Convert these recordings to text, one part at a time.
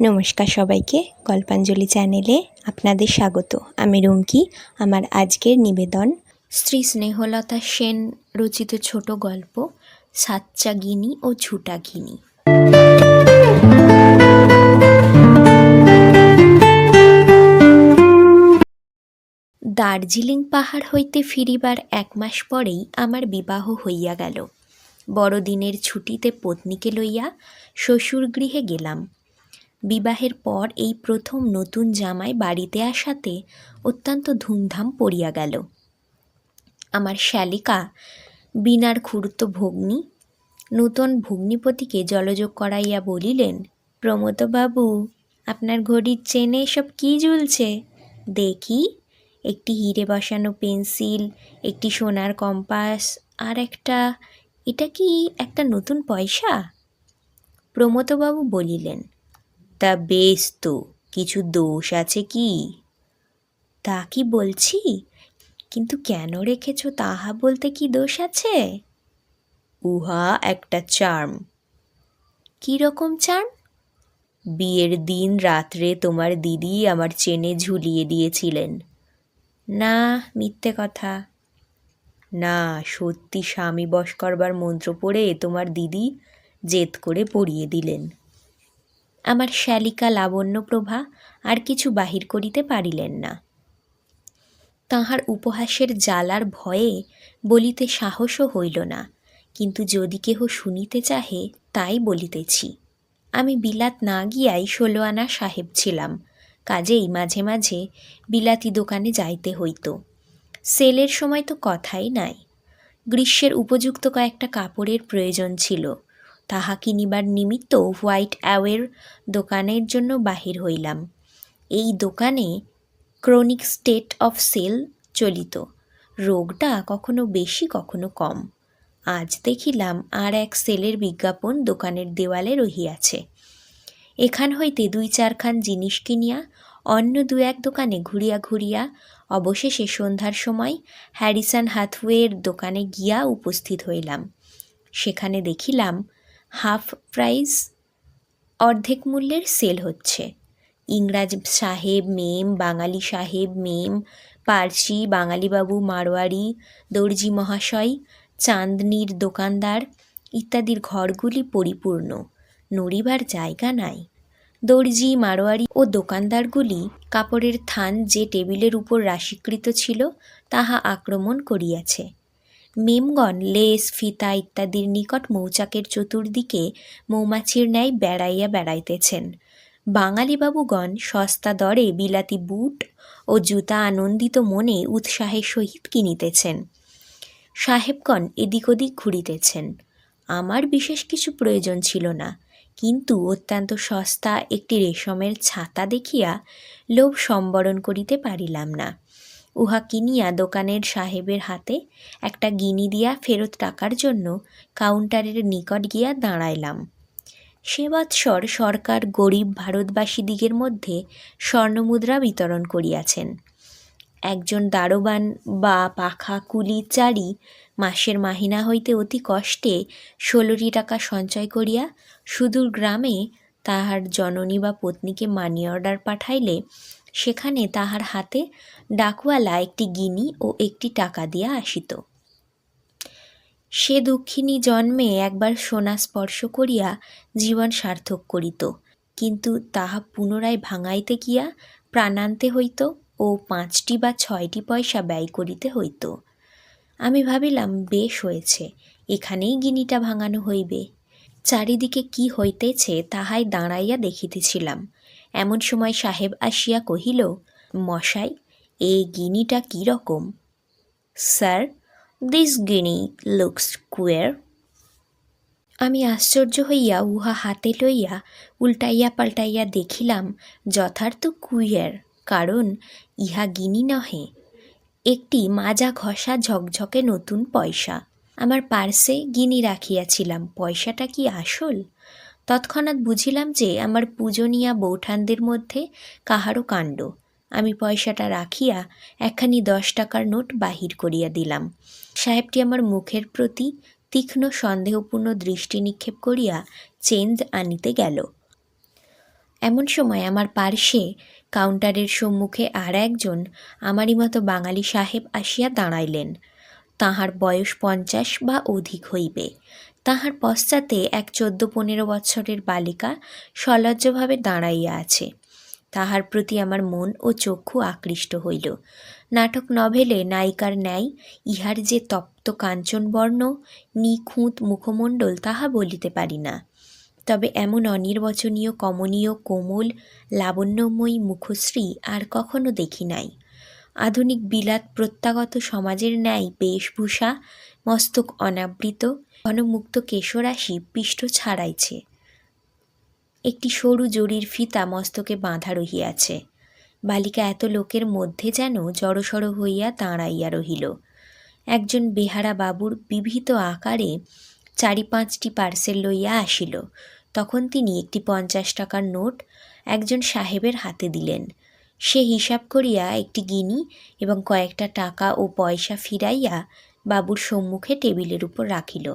নমস্কার সবাইকে, গল্পাঞ্জলি চ্যানেলে আপনাদের স্বাগত। আমি রুমকি, আমার আজকের নিবেদন শ্রী স্নেহলতা সেন রচিত ছোট গল্প সাচ্চা গিনি ও ঝুটা গিনি দার্জিলিং পাহাড় হইতে ফিরিবার এক মাস পরেই আমার বিবাহ হইয়া গেল। বড়দিনের ছুটিতে পত্নীকে লইয়া শ্বশুর গৃহে গেলাম। বিবাহের পর এই প্রথম নতুন জামাই বাড়িতে আসাতে অত্যন্ত ধুমধাম পড়িয়া গেল। আমার শ্যালিকা বিনার খুড়তো ভগ্নী, নূতন ভগ্নিপতিকে জলযোগ করাইয়া বলিলেন, প্রমোদবাবু, আপনার ঘড়ির চেনে এসব কী ঝুলছে দেখি, একটি হিরে বসানো পেন্সিল, একটি সোনার কম্পাস, আর একটা, এটা কি একটা নতুন পয়সা? প্রমোদবাবু বলিলেন তা বেশ তো, কিছু দোষ আছে কি? তা কি বলছি? কিন্তু কেন রেখেছ তাহা বলতে কি দোষ আছে? উহা একটা চার্ম। কী রকম চার্ম? বিয়ের দিন রাত্রে তোমার দিদি আমার চেনে ঝুলিয়ে দিয়েছিলেন। না, মিথ্যে কথা। না, সত্যি স্বামী বশ করবার মন্ত্র পড়ে তোমার দিদি জেদ করে পড়িয়ে দিলেন। আমার শ্যালিকা লাবণ্যপ্রভা আর কিছু বাহির করিতে পারিলেন না। তাহার উপহাসের জ্বালার ভয়ে বলিতে সাহসও হইল না, কিন্তু যদি কেহ শুনিতে চাহে, তাই বলিতেছি। আমি বিলাত না গিয়াই ষোলো আনা সাহেব ছিলাম, কাজেই মাঝে মাঝে বিলাতি দোকানে যাইতে হইত। সেলের সময় তো কথাই নাই। গ্রীষ্মের উপযুক্ত কয়েকটা কাপড়ের প্রয়োজন ছিল। তাহা কিনিবার নিমিত্ত হোয়াইট অ্যাওয়ের দোকানের জন্য বাহির হইলাম। এই দোকানে ক্রনিক স্টেট অফ সেল চলিত। রোগটা কখনো বেশি, কখনো কম। আজ দেখিলাম আর এক সেলের বিজ্ঞাপন দোকানের দেওয়ালে রহিয়াছে। এখান হইতে দুই চারখান জিনিস কিনিয়া, অন্য দু এক দোকানে ঘুরিয়া ঘুরিয়া, অবশেষে সন্ধ্যার সময় হ্যারিসন হাথওয়ের দোকানে গিয়া উপস্থিত হইলাম। সেখানে দেখিলাম হাফ প্রাইস অর্ধেক মূল্যের সেল হচ্ছে। ইংরাজ সাহেব মেম, বাঙালি সাহেব মেম, পার্সি, বাঙালিবাবু, মারোয়ারি, দর্জি মহাশয়, চাঁদনির দোকানদার ইত্যাদির ঘরগুলি পরিপূর্ণ। নড়িবার জায়গা নাই। দর্জি, মারোয়ারি ও দোকানদারগুলি কাপড়ের থান যে টেবিলের উপর রাশিকৃত ছিল, তাহা আক্রমণ করিয়াছে। মেমগণ লেস, ফিতা ইত্যাদির নিকট মৌচাকের চতুর্দিকে মৌমাছির ন্যায় বেড়াইয়া বেড়াইতেছেন। বাঙালিবাবুগণ সস্তা দরে বিলাতি বুট ও জুতা আনন্দিত মনে উৎসাহের সহিত কিনিতেছেন। সাহেবগণ এদিক ওদিক ঘুরিতেছেন। আমার বিশেষ কিছু প্রয়োজন ছিল না, কিন্তু অত্যন্ত সস্তা একটি রেশমের ছাতা দেখিয়া লোভ সম্বরণ করিতে পারিলাম না। উহা কিনিয়া দোকানের সাহেবের হাতে একটা গিনি দিয়া ফেরত টাকার জন্য কাউন্টারের নিকট গিয়া দাঁড়াইলাম। সে বৎসর সরকার গরিব ভারতবাসীদিগের মধ্যে স্বর্ণমুদ্রা বিতরণ করিয়াছেন। একজন দারোবান বা পাখা কুলি চারি মাসের মাহিনা হইতে অতি কষ্টে ষোলোটি টাকা সঞ্চয় করিয়া সুদূর গ্রামে তাহার জননী বা পত্নীকে মানি অর্ডার পাঠাইলে সেখানে তাহার হাতে ডাকওয়ালা একটি গিনি ও একটি টাকা দিয়া আসিত। সে দুঃখিনী জন্মে একবার সোনা স্পর্শ করিয়া জীবন সার্থক করিত, কিন্তু তাহা পুনরায় ভাঙাইতে গিয়া প্রাণান্তে হইত ও পাঁচটি বা ছয়টি পয়সা ব্যয় করিতে হইত। আমি ভাবিলাম, বেশ হয়েছে, এখানেই গিনিটা ভাঙানো হইবে। চারিদিকে কি হইতেছে তাহাই দাঁড়াইয়া দেখিতেছিলাম। এমন সময় সাহেব আসিয়া কহিল, মশাই এই গিনিটা কী রকম? Sir, this guinea looks queer আমি আশ্চর্য হইয়া উহা হাতে লইয়া উল্টাইয়া পাল্টাইয়া দেখিলাম, যথার্থ কুইয়ার, কারণ ইহা গিনি নহে। একটি মাজা ঘষা ঝকঝকে নতুন পয়সা। আমার পার্সে গিনি রাখিয়াছিলাম, পয়সাটা কি আসল? তৎক্ষণাৎ বুঝিলাম যে আমার পূজনীয়া বৌঠানদের মধ্যে কাহারও কাণ্ড। আমি পয়সাটা রাখিয়া একখানি দশ টাকার নোট বাহির করিয়া দিলাম। সাহেবটি আমার মুখের প্রতি তীক্ষ্ণ সন্দেহপূর্ণ দৃষ্টি নিক্ষেপ করিয়া চেঞ্জ আনিতে গেল। এমন সময় আমার পার্শ্বে কাউন্টারের সম্মুখে আর একজন আমারই মতো বাঙালি সাহেব আসিয়া দাঁড়াইলেন। তাহার বয়স পঞ্চাশ বা অধিক হইবে। তাহার পশ্চাতে এক চোদ্দ পনেরো বৎসরের বালিকা সলজ্জভাবে দাঁড়াইয়া আছে। তাহার প্রতি আমার মন ও চক্ষু আকৃষ্ট হইল। নাটক নভেলে নায়িকার ন্যায় ইহার যে তপ্ত কাঞ্চনবর্ণ, নিখুঁত মুখমণ্ডল তাহা বলিতে পারি না। তবে এমন অনির্বচনীয়, কমনীয়, কোমল, লাবণ্যময়ী মুখশ্রী আর কখনো দেখি নাই। আধুনিক বিলাত প্রত্যাগত সমাজের ন্যায় বেশভূষা, মস্তক অনাবৃত, ঘনমুক্ত কেশরাশি পিষ্ট ছাড়াইছে। একটি সরু জরির ফিতা মস্তকে বাঁধা রহিয়াছে। বালিকা এত লোকের মধ্যে যেন জড়সড় হইয়া দাঁড়াইয়া রহিল। একজন বেহারা বাবুর বিভীত আকারে চারি পাঁচটি পার্সেল লইয়া আসিল। তখন তিনি একটি পঞ্চাশ টাকার নোট একজন সাহেবের হাতে দিলেন। সে হিসাব করিয়া একটি গিনি এবং কয়েকটা টাকা ও পয়সা ফিরাইয়া বাবুর সম্মুখে টেবিলের উপর রাখিল।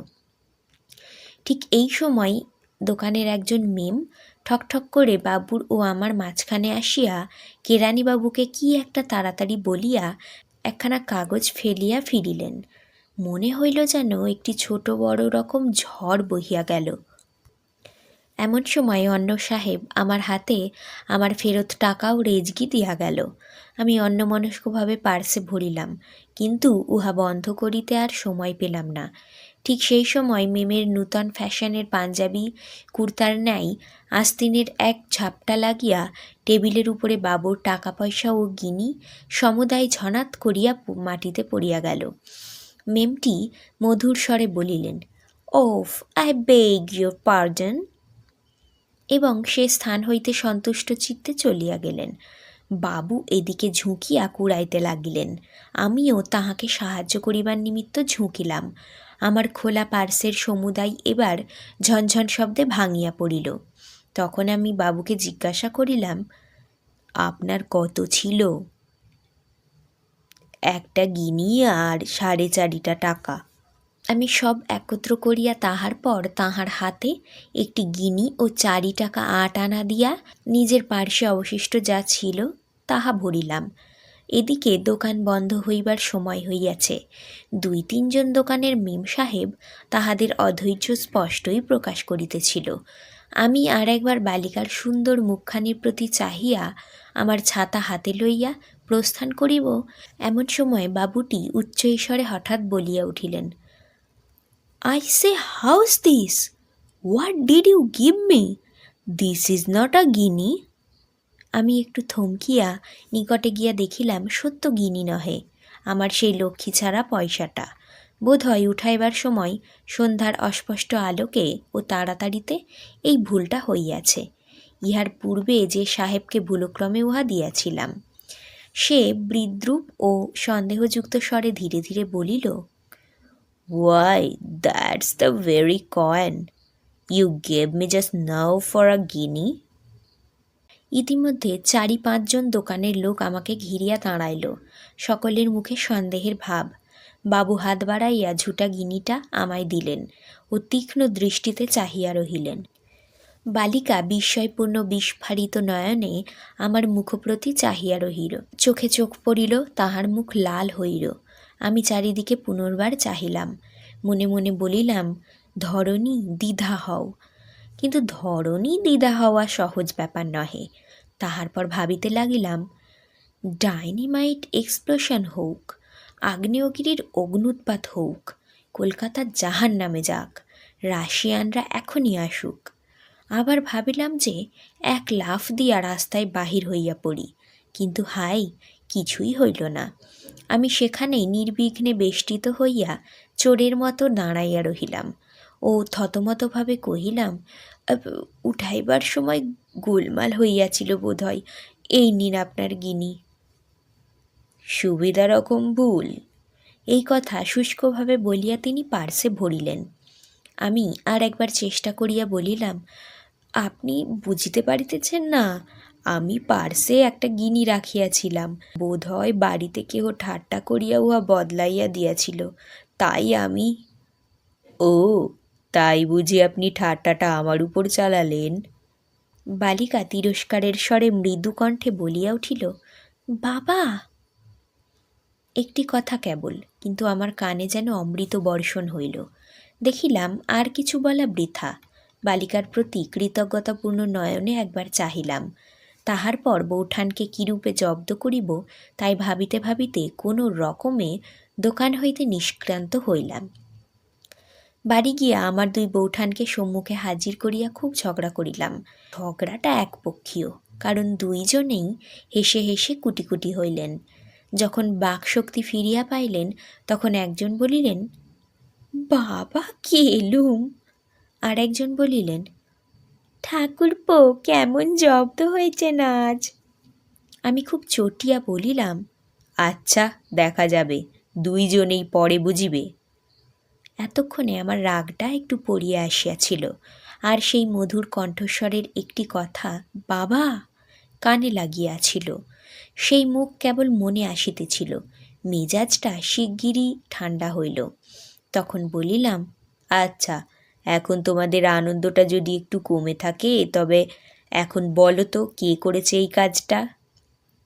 ঠিক এই সময় দোকানের একজন মেম ঠকঠক করে বাবুর ও আমার মাঝখানে আসিয়া কেরানিবাবুকে কি একটা তাড়াতাড়ি বলিয়া একখানা কাগজ ফেলিয়া ফিরিলেন। মনে হইল যেন একটি ছোট বড় রকম ঝড় বহিয়া গেল। এমন সময় অন্য সাহেব আমার হাতে আমার ফেরত টাকাও রেজগি দিয়া গেল। আমি অন্যমনস্কভাবে পার্সে ভরিলাম, কিন্তু উহা বন্ধ করিতে আর সময় পেলাম না। ঠিক সেই সময় মেমের নূতন ফ্যাশনের পাঞ্জাবি, কুর্তার ন্যায় আস্তিনের এক ঝাপটা লাগিয়া টেবিলের উপরে বাবুর টাকা পয়সা ও গিনি সমুদায় ঝনাত করিয়া মাটিতে পড়িয়া গেল। মেমটি মধুর স্বরে বলিলেন, oh, I beg your pardon এবং সে স্থান হইতে সন্তুষ্ট চিত্তে চলিয়া গেলেন। বাবু এদিকে ঝুঁকিয়া কুড়াইতে লাগিলেন। আমিও তাহাকে সাহায্য করিবার নিমিত্ত ঝুঁকিলাম। আমার খোলা পার্সের সমুদায় এবার ঝনঝন শব্দে ভাঙিয়া পড়িল। তখন আমি বাবুকে জিজ্ঞাসা করিলাম, আপনার কত ছিল? একটা গিনি আর সাড়ে চারিটা টাকা। আমি সব একত্র করিয়া তাহার পর তাহার হাতে একটি গিনি ও চারি টাকা আট আনা দিয়া নিজের পার্শ্বে অবশিষ্ট যা ছিল তাহা ভরিলাম। এদিকে দোকান বন্ধ হইবার সময় হইয়াছে। দুই তিনজন দোকানের মেম সাহেব তাহাদের অধৈর্য স্পষ্টই প্রকাশ করিতেছিল। আমি আর একবার বালিকার সুন্দর মুখখানির প্রতি চাহিয়া আমার ছাতা হাতে লইয়া প্রস্থান করিব, এমন সময় বাবুটি উচ্চ ঈশ্বরে হঠাৎ বলিয়া উঠিলেন I say, how's this? What did you give me? This is not a guinea. আমি একটু থমকিয়া নিকটে গিয়া দেখিলাম সত্য গিনি নহে আমার সেই লক্ষ্মী ছাড়া পয়সাটা বোধ হয় উঠাইবার সময় সন্ধ্যার অস্পষ্ট আলোকে ও তাড়াতাড়িতে এই ভুলটা হইয়াছে ইহার পূর্বে যে সাহেবকে ভুলক্রমে উহা দিয়াছিলাম সে বিদ্রুপ ও সন্দেহযুক্ত স্বরে ধীরে ধীরে বলিল Why, that's the very coin. You gave me just now for a guinea. ইতিমধ্যে চারি পাঁচজন দোকানের লোক আমাকে ঘিরিয়া দাঁড়াইল। সকলের মুখে সন্দেহের ভাব। বাবু হাত বাড়াইয়া ঝুটা গিনিটা আমায় দিলেন। ও তীক্ষ্ণ দৃষ্টিতে চাহিয়া রহিলেন। বালিকা বিস্ময়পূর্ণ বিস্ফারিত নয়নে আমার মুখপ্রতি চাহিয়া রহিল। চোখে চোখ পড়িল তাহার মুখ লাল হইল। আমি চারিদিকে পুনর্বার চাহিলাম। মনে মনে বলিলাম, ধরণী দ্বিধা হও। কিন্তু ধরণী দ্বিধা হওয়া সহজ ব্যাপার নহে। তাহার পর ভাবিতে লাগিলাম, ডাইনিমাইট এক্সপ্লোশন হোক আগ্নেয়গিরির অগ্নুৎপাত হোক কলকাতার জাহান নামে যাক, রাশিয়ানরা এখনই আসুক। আবার ভাবিলাম যে, এক লাফ দিয়া রাস্তায় বাহির হইয়া পড়ি, কিন্তু হাই কিছুই হইল না। আমি সেখানেই নির্বিঘ্নে বেষ্টিত হইয়া চোরের মতো দাঁড়াইয়া রহিলাম। ও থতমতভাবে কহিলাম উঠাইবার সময় গোলমাল হইয়াছিল বোধহয়, এই নিন আপনার গিনি। সুবিধা রকম ভুল। এই কথা শুষ্কভাবে বলিয়া তিনি পার্সে ভরিলেন। আমি আর একবার চেষ্টা করিয়া বলিলাম, আপনি বুঝিতে পারিতেছেন না আমি পার্সে একটা গিনি রাখিয়াছিলাম। বোধ হয় বাড়িতে কেহ ঠাট্টা করিয়া উহা বদলাইয়া দিয়াছিল। তাই আমি ও, তাই বুঝি আপনি ঠাট্টাটা আমার উপর চালালেন। বালিকা তিরস্কারের স্বরে মৃদু কণ্ঠে বলিয়া উঠিল, বাবা! একটি কথা কেবল, কিন্তু আমার কানে যেন অমৃত বর্ষণ হইল। দেখিলাম আর কিছু বলা বৃথা। বালিকার প্রতি কৃতজ্ঞতাপূর্ণ নয়নে একবার চাহিলাম। তাহার পর বৌঠানকে কিরূপে জব্দ করিব, তাই ভাবিতে ভাবিতে কোনো রকমে দোকান হইতে নিষ্ক্রান্ত হইলাম। বাড়ি গিয়া আমার দুই বৌঠানকে সম্মুখে হাজির করিয়া খুব ঝগড়া করিলাম। ঝগড়াটা একপক্ষীয়, কারণ দুইজনেই হেসে হেসে কুটি কুটি হইলেন। যখন বাকশক্তি ফিরিয়া পাইলেন, তখন একজন বলিলেন, বাবা, কি এলুম? আর একজন বলিলেন ঠাকুরপো, কেমন জব্দ হয়েছে নাচ আমি খুব চটিয়া বলিলাম আচ্ছা দেখা যাবে, দুইজনেই পরে বুঝিবে। এতক্ষণে আমার রাগটা একটু পড়িয়া আসিয়াছিল, আর সেই মধুর কণ্ঠস্বরের একটি কথা বাবা কানে লাগিয়াছিল। সেই মুখ কেবল মনে আসিতেছিল, মেজাজটা শিগগিরই ঠান্ডা হইল। তখন বলিলাম আচ্ছা এখন তোমাদের আনন্দটা যদি একটু কমে থাকে, তবে এখন বলো তো, কে করেছে এই কাজটা?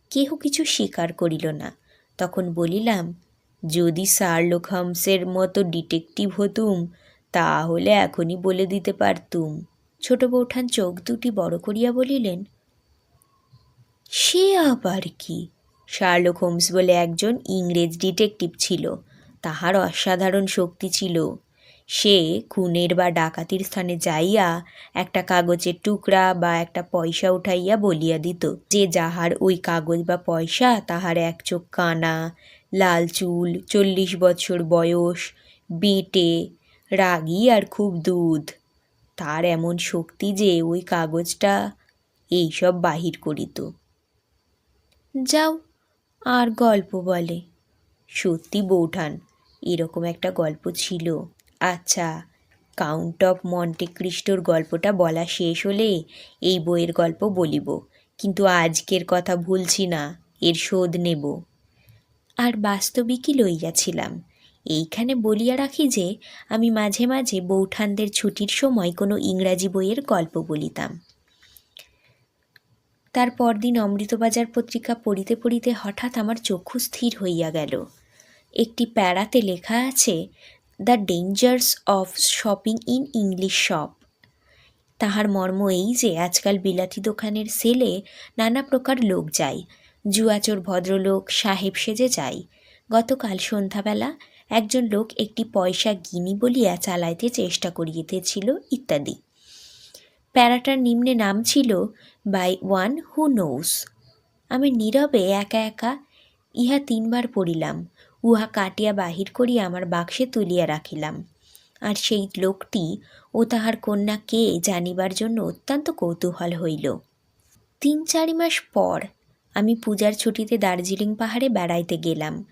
কেহ কিছু স্বীকার করিল না। তখন বলিলাম, যদি শার্লক হোমসের মতো ডিটেকটিভ হতুম, তাহলে এখনই বলে দিতে পারতুম। ছোট বৌঠান চোখ দুটি বড় করিয়া বলিলেন, সে আবার কি? শার্লক হোমস বলে একজন ইংরেজ ডিটেকটিভ ছিল। তাহার অসাধারণ শক্তি ছিল। সে খুনের বা ডাকাতির স্থানে যাইয়া একটা কাগজের টুকরা বা একটা পয়সা উঠাইয়া বলিয়া দিত। যে যাহার ওই কাগজ বা পয়সা তাহার এক চোখ কানা, লাল চুল, চল্লিশ বছর বয়স, বেঁটে, রাগী আর খুব দুধ। তার এমন শক্তি যে ওই কাগজটা এইসব বাহির করিত। যাও, আর গল্প বলে। সত্যি বৌঠান এরকম একটা গল্প ছিল। আচ্ছা কাউন্ট অফ মন্টে ক্রিস্টোর গল্পটা বলা শেষ হলে এই বইয়ের গল্প বলিব, কিন্তু আজকের কথা ভুলছি না, এর শোধ নেব। আর বাস্তবিকই লইয়াছিলাম? এইখানে বলিয়া রাখি যে, আমি মাঝে মাঝে বৌঠানদের ছুটির সময় কোনো ইংরাজি বইয়ের গল্প বলিতাম। তার পরদিন অমৃতবাজার পত্রিকা পড়িতে পড়িতে হঠাৎ আমার চক্ষু স্থির হইয়া গেল। একটি প্যারাতে লেখা আছে the dangers of shopping in English shop তাহার মর্ম এই যে, আজকাল বিলাতি দোকানের সেলে নানা প্রকার লোক যায়। জুয়াচোর ভদ্রলোক, সাহেব সেজে যায়। গতকাল সন্ধ্যাবেলা একজন লোক একটি পয়সা গিনি বলিয়া চালাইতে চেষ্টা করিতেছিল ইত্যাদি। প্যারাটার নিম্নে নাম ছিল বাই ওয়ান হু নোস আমি নীরবে একা একা ইহা তিনবার পড়িলাম। উহা কাটিয়া বাহির করিয়া আমার বাক্সে তুলিয়া রাখিলাম। আর সেই লোকটি ও তাহার কন্যা কে জানিবার জন্য অত্যন্ত কৌতূহল হইল। তিন চারি মাস পর আমি পূজার ছুটিতে দার্জিলিং পাহাড়ে বেড়াইতে গেলাম।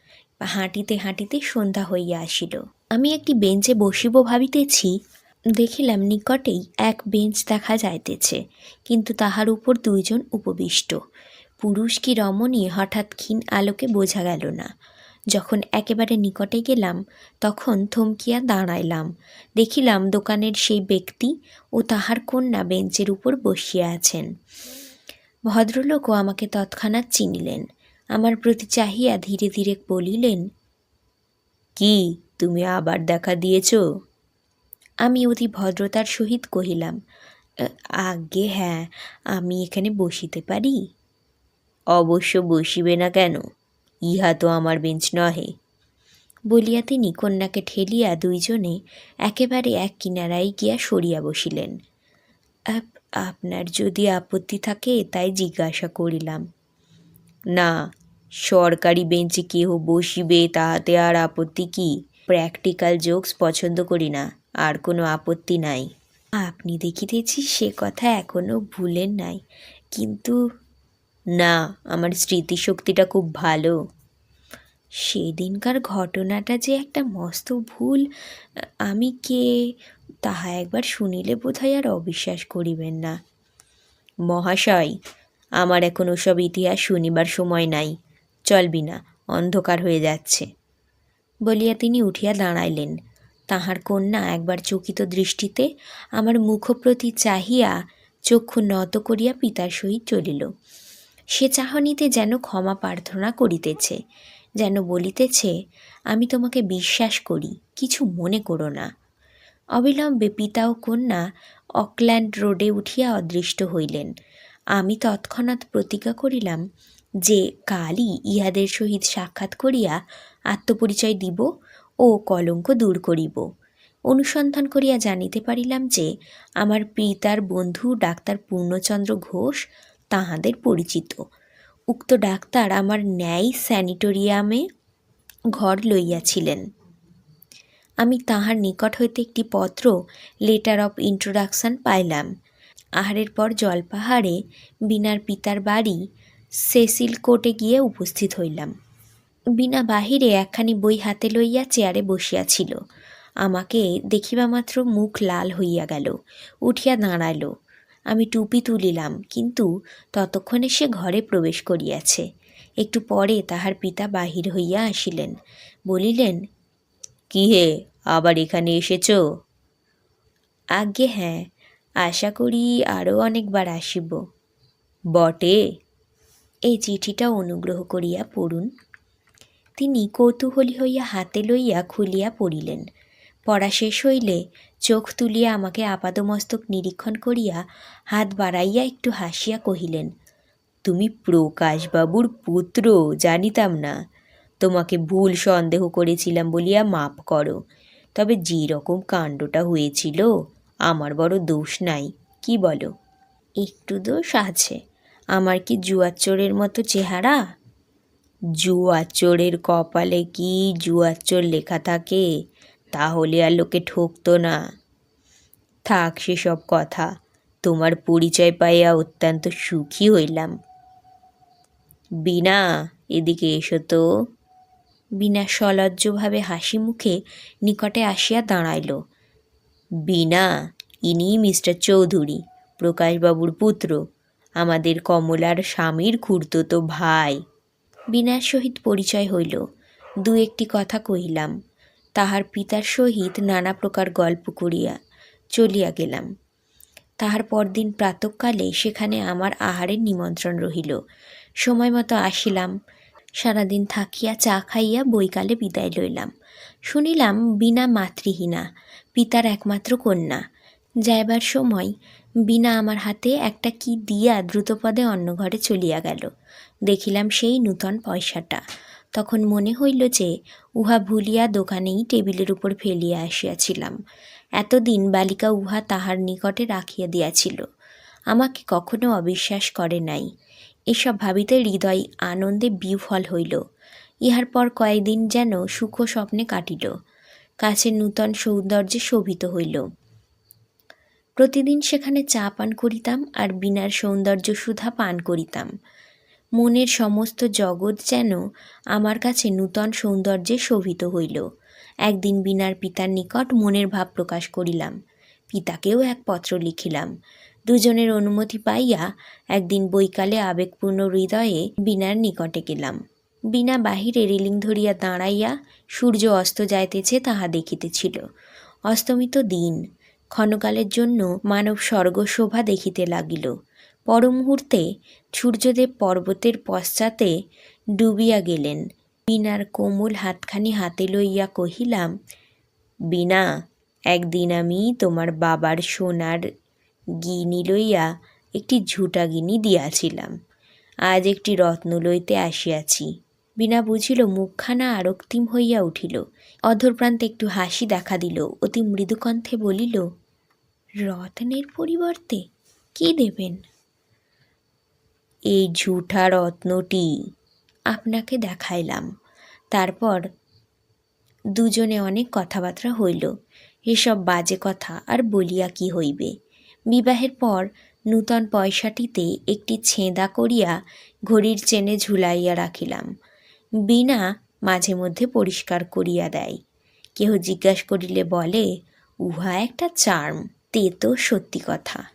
হাঁটিতে হাঁটিতে সন্ধ্যা হইয়া আসিল। আমি একটি বেঞ্চে বসিব ভাবিতেছি, দেখিলাম নিকটেই এক বেঞ্চ দেখা যাইতেছে, কিন্তু তাহার উপর দুইজন উপবিষ্ট। পুরুষ কি রমণী হঠাৎ ক্ষীণ আলোকে বোঝা গেল না। যখন একেবারে নিকটে গেলাম, তখন থমকিয়া দাঁড়াইলাম। দেখিলাম দোকানের সেই ব্যক্তি ও তাহার কন্যা বেঞ্চের উপর বসিয়া আছেন। ভদ্রলোকও আমাকে তৎক্ষণাৎ চিনিলেন। আমার প্রতি চাহিয়া ধীরে ধীরে বলিলেন, কি, তুমি আবার দেখা দিয়েছ? আমি অতি ভদ্রতার সহিত কহিলাম আগে হ্যাঁ আমি এখানে বসিতে পারি? অবশ্য বসিবে না কেন? ইহা তো আমার বেঞ্চ নহে। বলিয়া তিনি কন্যাকে ঠেলিয়া দুইজনে একেবারে এক কিনারায় গিয়া সরিয়া বসিলেন। আপ- আপনার যদি আপত্তি থাকে তাই জিজ্ঞাসা করিলাম। না, সরকারি বেঞ্চে কেহ বসিবে তাহাতে আর আপত্তি কি? প্র্যাকটিক্যাল জোকস পছন্দ করি না, আর কোনো আপত্তি নাই। আপনি দেখিতেছি সে কথা এখনও ভুলেন নাই, কিন্তু না, আমার স্মৃতিশক্তিটা খুব ভালো। সেদিনকার ঘটনাটা যে একটা মস্ত ভুল, আমি কে তাহা একবার শুনিলে বোধহয় আর অবিশ্বাস করিবেন না। মহাশয়, আমার এখন ওসব ইতিহাস শুনিবার সময় নাই চলবি না অন্ধকার হয়ে যাচ্ছে। বলিয়া তিনি উঠিয়া দাঁড়াইলেন। তাহার কন্যা একবার চকিত দৃষ্টিতে আমার মুখপ্রতি চাহিয়া চক্ষু নত করিয়া পিতার সহিত চলিল। সে চাহনিতে যেন ক্ষমা প্রার্থনা করিতেছে, যেন বলিতেছে, আমি তোমাকে বিশ্বাস করি, কিছু মনে করো না। অবিলম্বে পিতা ও কন্যা অকল্যান্ড রোডে উঠিয়া অদৃষ্ট হইলেন। আমি তৎক্ষণাৎ প্রতিজ্ঞা করিলাম যে, কালই ইহাদের সহিত সাক্ষাৎ করিয়া আত্মপরিচয় দিব ও কলঙ্ক দূর করিব। অনুসন্ধান করিয়া জানিতে পারিলাম যে, আমার পিতার বন্ধু ডাক্তার পূর্ণচন্দ্র ঘোষ তাহাদের পরিচিত। উক্ত ডাক্তার আমার ন্যায় স্যানিটোরিয়ামে ঘর লইয়াছিলেন। আমি তাহার নিকট হইতে একটি পত্র, লেটার অফ ইন্ট্রোডাকশন পাইলাম। আহারের পর জলপাহাড়ে বিনার পিতার বাড়ি সেসিল কোর্টে গিয়ে উপস্থিত হইলাম। বিনা বাহিরে একখানি বই হাতে লইয়া চেয়ারে বসিয়াছিল আমাকে দেখিবা মাত্র মুখ লাল হইয়া গেল, উঠিয়া দাঁড়াইল। আমি টুপি তুলিলাম, কিন্তু ততক্ষণে সে ঘরে প্রবেশ করিয়াছে। একটু পরে তাহার পিতা বাহির হইয়া আসিলেন, বলিলেন, কি হে, আবার এখানে এসেছ? আজ্ঞে হ্যাঁ আশা করি আরও অনেকবার আসিব। বটে? এই চিঠিটা অনুগ্রহ করিয়া পড়ুন। তিনি কৌতূহলী হইয়া হাতে লইয়া খুলিয়া পড়িলেন। পড়া শেষ হইলে চোখ তুলিয়া আমাকে আপাদমস্তক নিরীক্ষণ করিয়া হাত বাড়াইয়া একটু হাসিয়া কহিলেন, তুমি প্রকাশবাবুর পুত্র, জানিতাম না। তোমাকে ভুল সন্দেহ করেছিলাম বলিয়া মাপ করো। তবে যে রকম কাণ্ডটা হয়েছিল, আমার বড় দোষ নাই, কি বলো? একটু দোষ আছে। আমার কি জুয়াচোরের মতো চেহারা? জুয়াচোরের কপালে কি জুয়াচোর লেখা থাকে? তাহলে আর লোকে ঠকতো না। থাক সেসব কথা, তোমার পরিচয় পাইয়া অত্যন্ত সুখী হইলাম। বিনা এদিকে এসো তো। বিনা সলজ্জভাবে হাসি মুখে নিকটে আসিয়া দাঁড়াইল। বিনা ইনি মিস্টার চৌধুরী, প্রকাশবাবুর পুত্র, আমাদের কমলার স্বামীর খুড়তো ভাই। বিনার সহিত পরিচয় হইল। দু একটি কথা কহিলাম। তাহার পিতার সহিত নানা প্রকার গল্প করিয়া চলিয়া গেলাম। তাহার পরদিন প্রাতকালে সেখানে আমার আহারের নিমন্ত্রণ রহিল। সময় মতো আসিলাম, সারাদিন থাকিয়া চা খাইয়া বৈকালে বিদায় লইলাম। শুনিলাম বিনা মাতৃহীনা, পিতার একমাত্র কন্যা। যাইবার সময় বিনা আমার হাতে একটা কি দিয়া দ্রুতপদে অন্য ঘরে চলিয়া গেল। দেখিলাম সেই নূতন পয়সাটা। তখন মনে হইল যে উহা ভুলিয়া দোকানেই টেবিলের উপর ফেলিয়া আসিয়াছিলাম। এতদিন বালিকা উহা তাহার নিকটে রাখিয়া দিয়াছিল। আমাকে কখনো অবিশ্বাস করে নাই। এসব ভাবিতে হৃদয় আনন্দে বিফল হইল। ইহার পর কয়েকদিন যেন সুখ স্বপ্নে কাটিল। কাছে নূতন সৌন্দর্যে শোভিত হইল। প্রতিদিন সেখানে চা পান করিতাম আর বিনার সৌন্দর্য সুধা পান করিতাম। মনের সমস্ত জগৎ যেন আমার কাছে নূতন সৌন্দর্যে শোভিত হইল। একদিন বিনার পিতার নিকট মনের ভাব প্রকাশ করিলাম। পিতাকেও এক পত্র লিখিলাম। দুজনের অনুমতি পাইয়া একদিন বৈকালে আবেগপূর্ণ হৃদয়ে বিনার নিকটে গেলাম। বিনা বাহিরে রেলিং ধরিয়া দাঁড়াইয়া সূর্য অস্ত যাইতেছে তাহা দেখিতেছিল। অস্তমিত দিন। ক্ষণকালের জন্য মানব স্বর্গশোভা দেখিতে লাগিল। পর মুহূর্তে সূর্যদেব পর্বতের পশ্চাতে ডুবিয়া গেলেন। বিনার কোমল হাতখানি হাতে লইয়া কহিলাম বিনা একদিন আমি তোমার বাবার সোনার গিনি লইয়া একটি ঝুটা গিনি দিয়াছিলাম। আজ একটি রত্ন লইতে আসিয়াছি। বিনা বুঝিল, মুখখানা আরক্তিম হইয়া উঠিল। অধরপ্রান্তে একটু হাসি দেখা দিল। অতি মৃদুকণ্ঠে বলিল, রত্নের পরিবর্তে কি দেবেন? এই ঝুঠা রত্নটি আপনাকে দেখাইলাম। তারপর দুজনে অনেক কথাবার্তা হইল। এসব বাজে কথা আর বলিয়া কি হইবে? বিবাহের পর নূতন পয়সাটিতে একটি ছেঁদা করিয়া ঘড়ির চেনে ঝুলাইয়া রাখিলাম। বিনা মাঝে মধ্যে পরিষ্কার করিয়া দেয়। কেহ জিজ্ঞাসা করিলে বলে, উহা একটা চার্ম, তে তো সত্যি কথা।